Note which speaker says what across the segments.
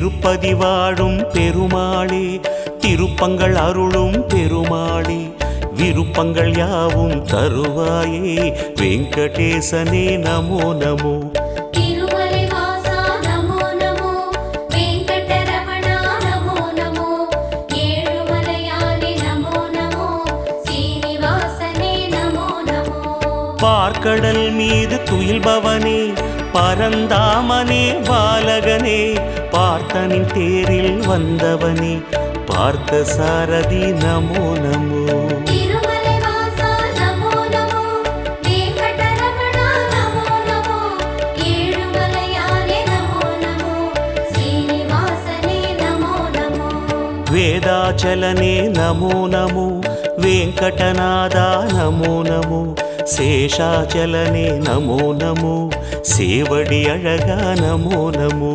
Speaker 1: திருப்பதி வாழும் பெருமாளே திருப்பங்கள் அருளும் பெருமாளே விருப்பங்கள் யாவும் தருவாயே வெங்கடேசனே நமோ நமோ. பார்க்கடல் மீது துயில்பவனே பரந்தாமனே பாலகனே பார்த்தனின் தேரில் வந்தவனே பார்த்த சாரதி நமோ நமோ
Speaker 2: తిరుమలి వాసా నమో నమో వెంకటరమణ నమో నమో ఏడుమలయాని నమో నమో శ్రీనివాసనే నమో నమో
Speaker 1: వేదాచలనే నమో నమో వెంకటనాద నమో నమో శేషాచలనే నమో నమో
Speaker 2: சேவடி
Speaker 1: அழகான மோனமோ.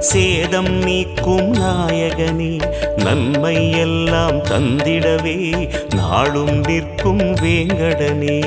Speaker 1: சேதம் நீக்கும் நாயகனே நன்மை எல்லாம் தந்திடவே நாளும் நிற்கும் வேங்கடனே.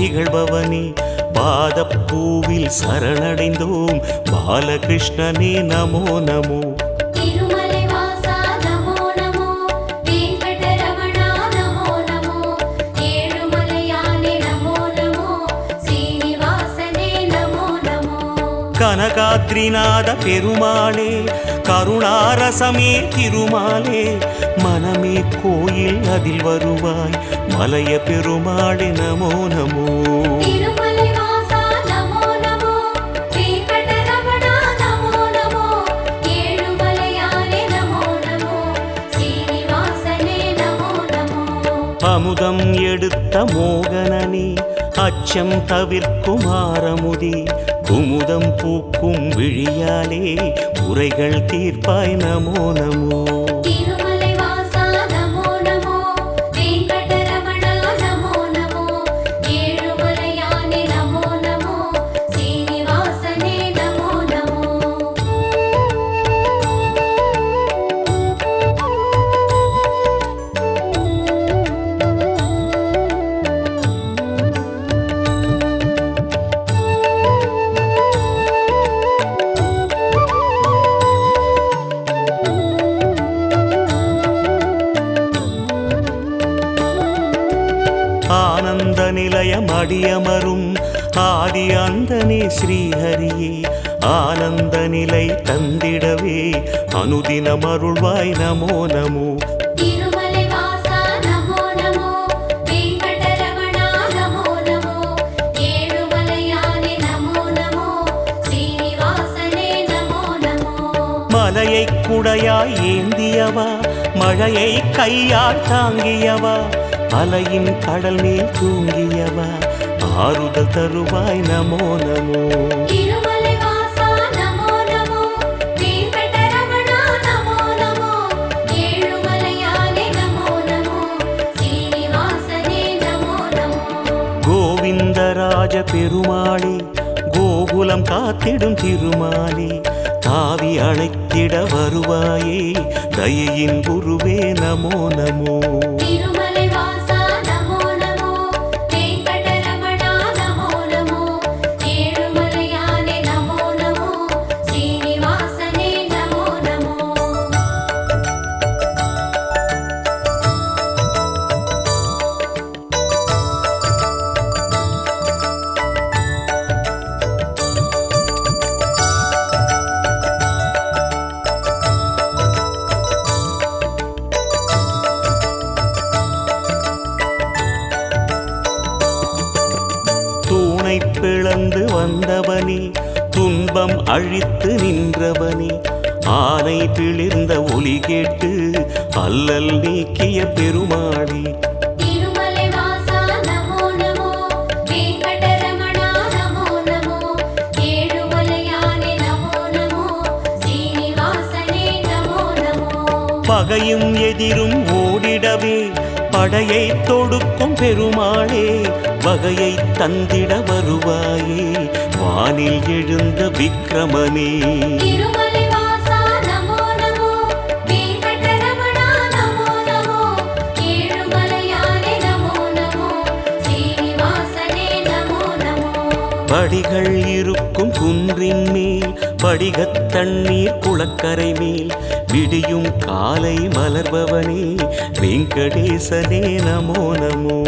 Speaker 1: திகழ்பவனே பாதப்பூவில் சரணடைந்தோம். பாலகிருஷ்ணனே நமோ நமோ. கனகாத்ரிநாத பெருமாளே கருணாரசமே திருமாலே மனமே கோயில் அதில் வருவாய் மலைய பெருமாளே நமோ நமோ. அமுதம் எடுத்த மோகனனே அச்சம் தவிர்க்குமாரமுதி குமுதம் பூக்கும் விழியாலே உரைகள் தீர்ப்பாய் நமோ நமோ. ஆனந்த நிலையம் அடியமரும். ஆதி அந்தனே ஸ்ரீஹரியே ஆனந்த நிலை தந்திடவே. அனுதினம் அருள்வாய் நமோ நமோ. மலையை குடையாய் ஏந்தியவா? மழையை கையால் தாங்கியவா? அலையின் கடல் மேல் தூங்கியவா? ஆறுதல் தருவாய் நமோ நமோ. கோவிந்தராஜ பெருமாளே கோகுலம் காத்திடும் திருமாலே தாவி அழைத்திட வருவாயே தயையின் குருவே நமோ நமோ. பகையும் எதிரும் ஓடிடவே படையை தொடுக்கும் பெருமாளே வகையை தந்திட வருவாயே. வானில் எழுந்த
Speaker 2: நமோ.
Speaker 1: படிகள் இருக்கும் குன்றின் மேல் படிகத் தண்ணீர் குளக்கரை மேல் விடியும் காலை மலர்பவனே வெங்கடேசனே நமோ நமோ.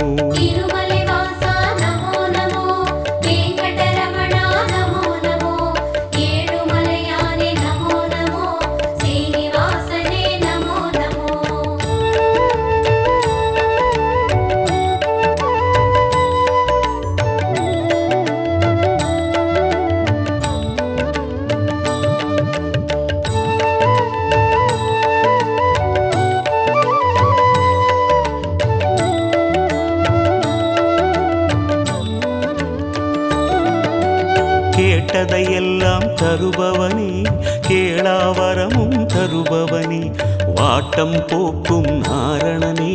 Speaker 1: வாட்டம் போக்கும் நாரணனே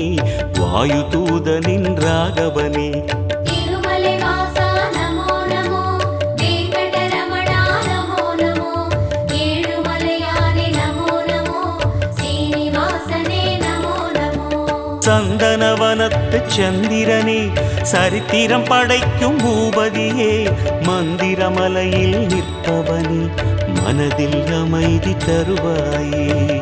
Speaker 1: வாயு தூதனின் ராகவனே. சந்தனவனத்து சந்திரனே சரித்திரம் படைக்கும் பூபதியே மந்திரமலையில் நிற்பவனே மனதில் அமைதி தருவாயே.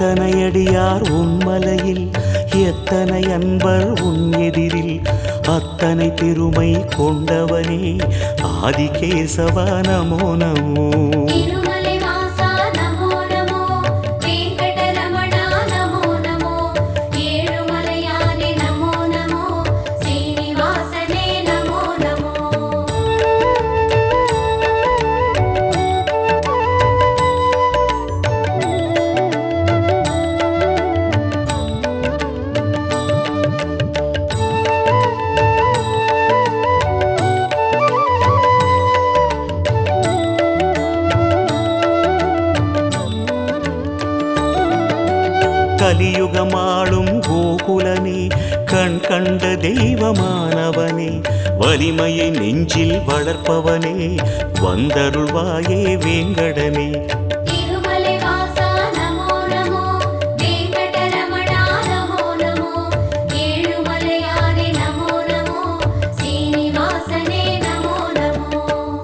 Speaker 1: எத்தனை அடியார் உன்மலையில் எத்தனை அன்பர் உன் எதிரில்? அத்தனை பெருமை கொண்டவனே ஆதிகேசவ நமோ நமோ. வலிமையை நெஞ்சில் வளர்ப்பவனே வந்தருள்வாயே வேங்கடனே.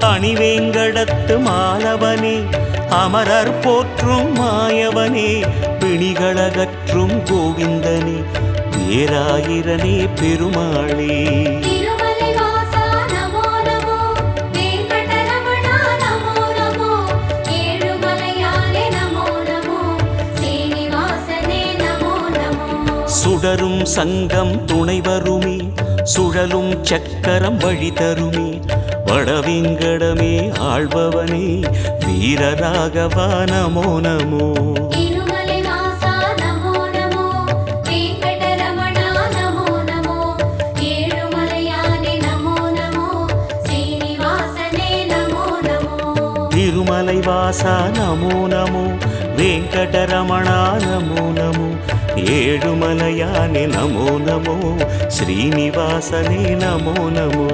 Speaker 1: மணிவேங்கடத்து மாலவனே அமரர் போற்றும் மாயவனே பிணிகளகற்றும் கோவிந்தனே பேராயிரனே பெருமாளே. சுடரும் சங்கம் துணை வருமே சுழலும் சக்கரம் வழி தருமே. வடவிங்கடமே ஆள்பவனே வீரராகவா நமோ நமோ.
Speaker 2: திருமலை வாசா நமோ நமோ வெங்கடரமணா நமோ நமோ. ஏழுமலையானே நமோ நமோ சீனிவாசனே நமோ நமோ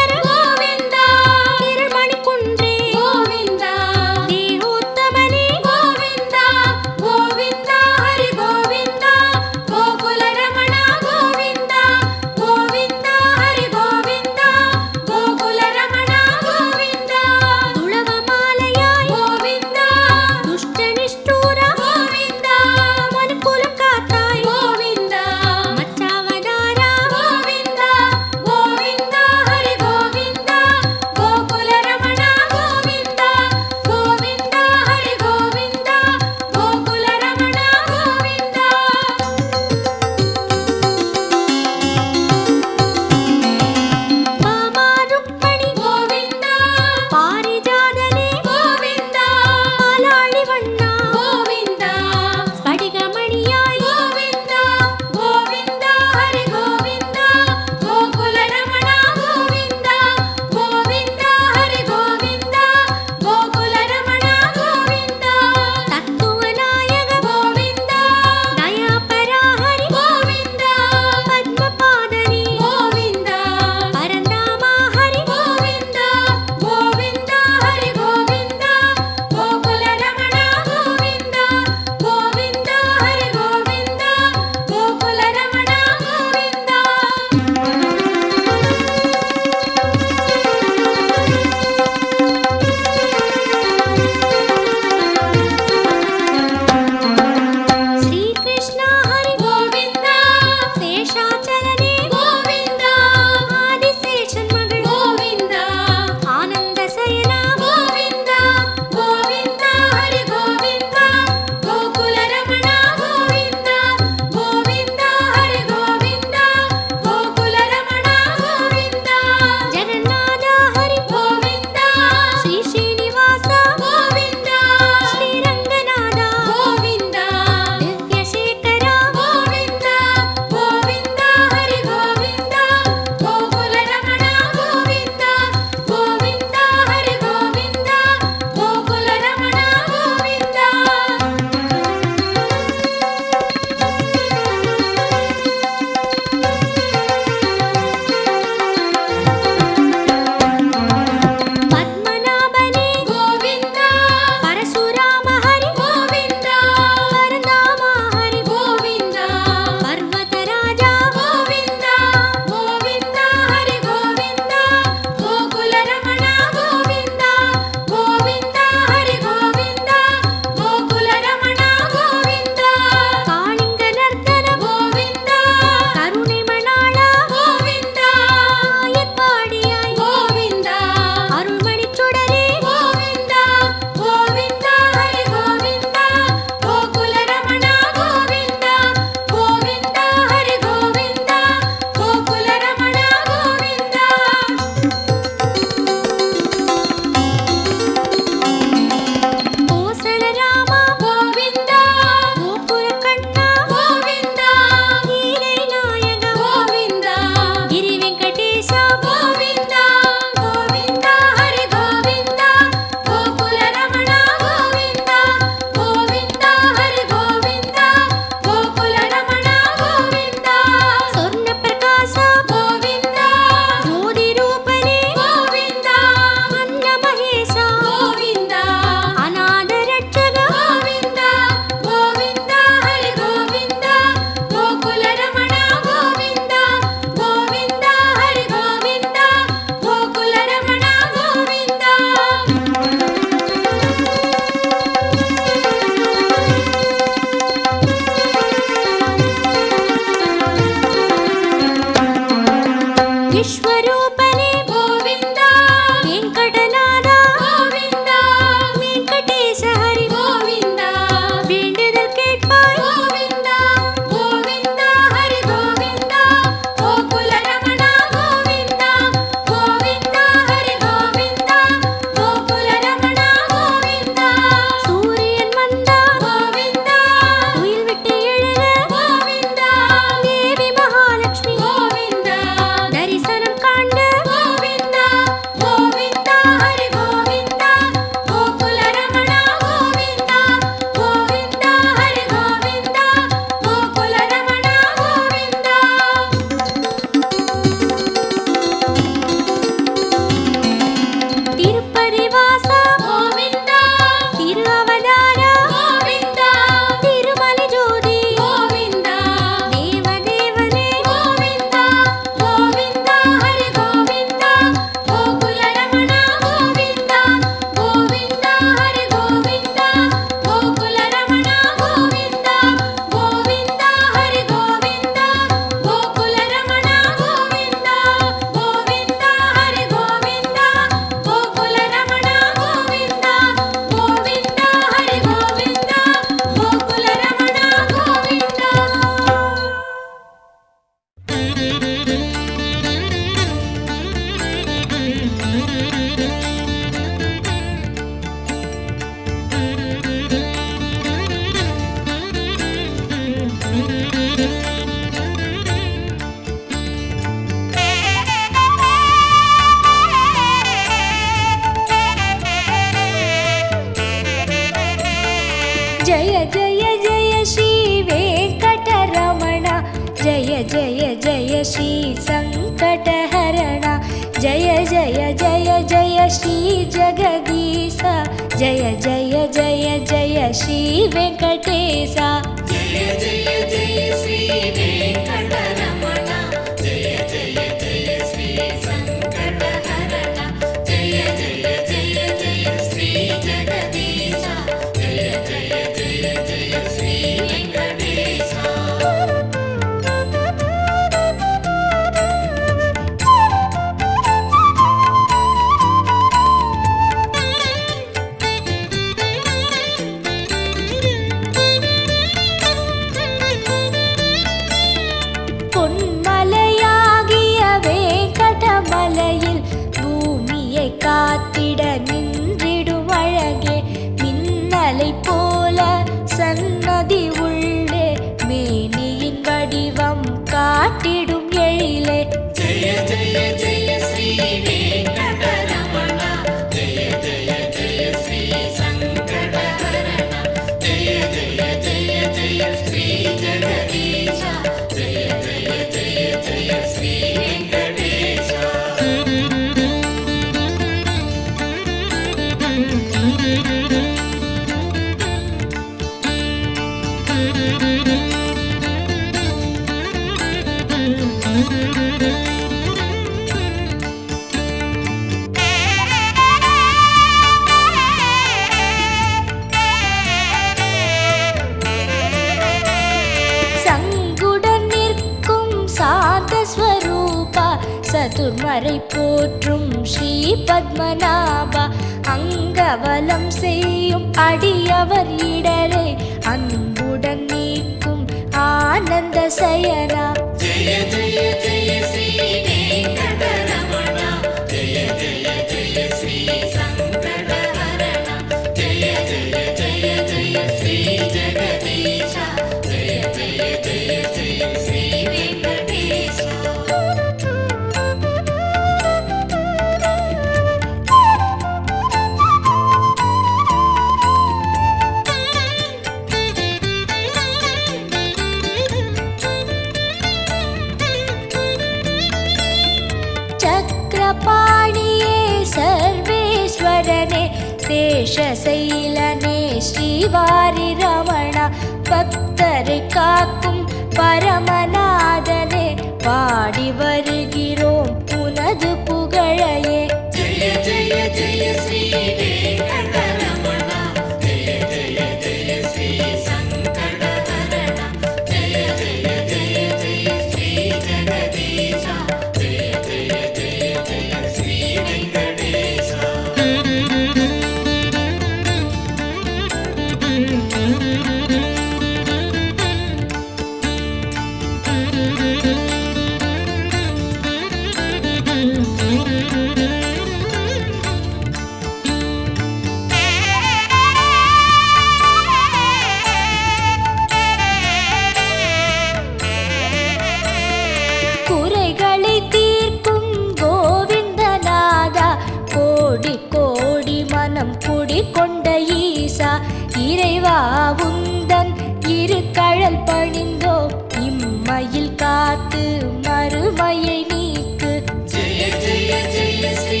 Speaker 3: மடியில் காத்து மறுமையை நீக்கு.
Speaker 2: ஜெய ஜெய
Speaker 3: ஜெய ஸ்ரீ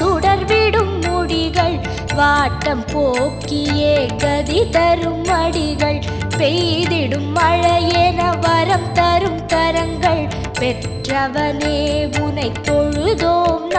Speaker 3: சுடர்விடும் முடிகள் வாட்டம் போக்கியே கதி தரும் அடிகள் பெய்திடும் மழையென வரம் தரும் கரங்கள் பெற்றவனே உனை தொழுதோம்